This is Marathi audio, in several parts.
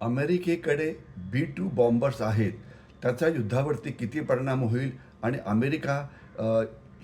अमेरिकेकडे बी टू बॉम्बर्स आहेत. त्याचा युद्धावरती किती परिणाम होईल आणि अमेरिका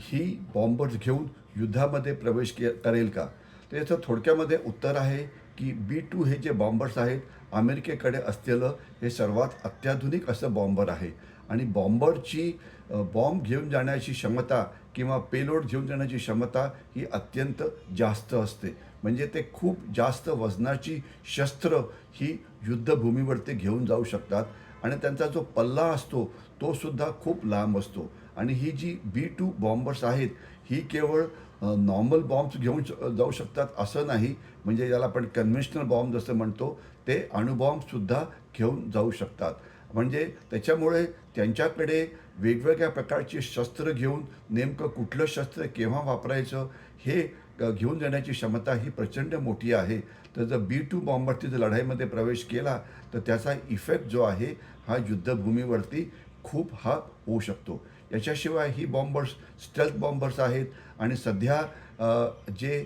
ही बॉम्बर्स घेऊन युद्धामध्ये प्रवेश के करेल का? तर याचं थोडक्यामध्ये उत्तर आहे की बी टू हे जे बॉम्बर्स आहेत अमेरिकेकडे असलेलं हे सर्वात अत्याधुनिक असं बॉम्बर आहे. आणि बॉम्बरची बॉम्ब घेऊन जाण्याची क्षमता किंवा पेलोड घेऊन जाण्याची क्षमता ही अत्यंत जास्त असते. म्हणजे ते खूप जास्त वजनाची शस्त्र ही युद्धभूमीवरती घेऊन जाऊ शकतात आणि त्यांचा जो पल्ला असतो तो सुद्धा खूप लांब असतो. आणि ही जी बी टू बॉम्बर्स आहेत ही केवळ नॉर्मल बॉम्ब्स घेऊन श- जाऊ शकतात असं नाही. म्हणजे ज्याला आपण कन्व्हेन्शनल बॉम्ब जसं म्हणतो ते अणुबॉम्बसुद्धा घेऊन जाऊ शकतात. म्हणजे त्याच्यामुळे त्यांच्याकडे वेगवेगळ्या प्रकारची शस्त्र घेऊन नेमकं कुठलं शस्त्र केव्हा वापरायचं हे घेऊन जाण्याची क्षमता ही प्रचंड मोठी आहे. तर जर बी टू बॉम्बरची जर लढाईमध्ये प्रवेश केला तर त्याचा इफेक्ट जो आहे हा युद्धभूमीवरती खूप हा होऊ शकतो. याच्याशिवाय ही बॉम्बर्स स्टेल्थ बॉम्बर्स आहेत आणि सध्या जे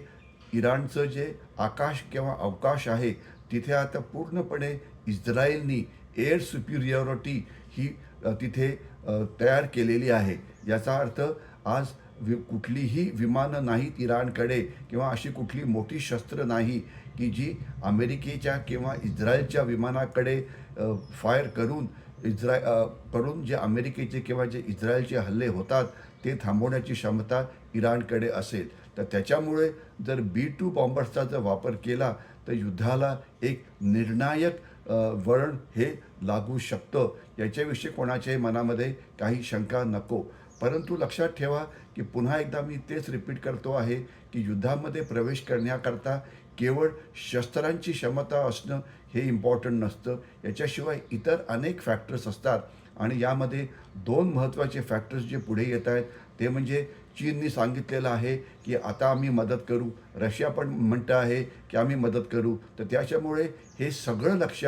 इराणचं जे आकाश किंवा अवकाश आहे तिथे आता पूर्णपणे इस्रायलनी एअर सुपिरियॉरिटी ही तिथे तयार केलेली आहे. याचा अर्थ आज वि कुठलीही विमानं नाहीत इराणकडे किंवा अशी कुठली मोठी शस्त्र नाही की जी अमेरिकेच्या किंवा इस्रायलच्या विमानाकडे फायर करून इस्राय करून जे अमेरिकेचे किंवा जे इस्रायलचे हल्ले होतात ते थांबवण्याची क्षमता इराणकडे असेल. तर त्याच्यामुळे जर बी टू बॉम्बर्सचा जर वापर केला तर युद्धाला एक निर्णायक वळण हे लागू शकतं. याच्याविषयी कोणाच्याही मनामध्ये काही शंका नको. परंतु लक्षात ठेवा की पुन्हा एकदा मी तेच रिपीट करतो आहे की युद्धामध्ये प्रवेश करण्याकरता केवळ शस्त्रांची क्षमता असणं हे इम्पॉर्टंट नसतं. याच्याशिवाय इतर अनेक फॅक्टर्स असतात आणि यामध्ये दोन महत्त्वाचे फॅक्टर्स जे पुढे येत आहेत ते म्हणजे चीननी सांगितलेलं आहे की आता आम्ही मदत करू. रशिया पण म्हणतं आहे की आम्ही मदत करू. तर त्याच्यामुळे हे सगळं लक्षात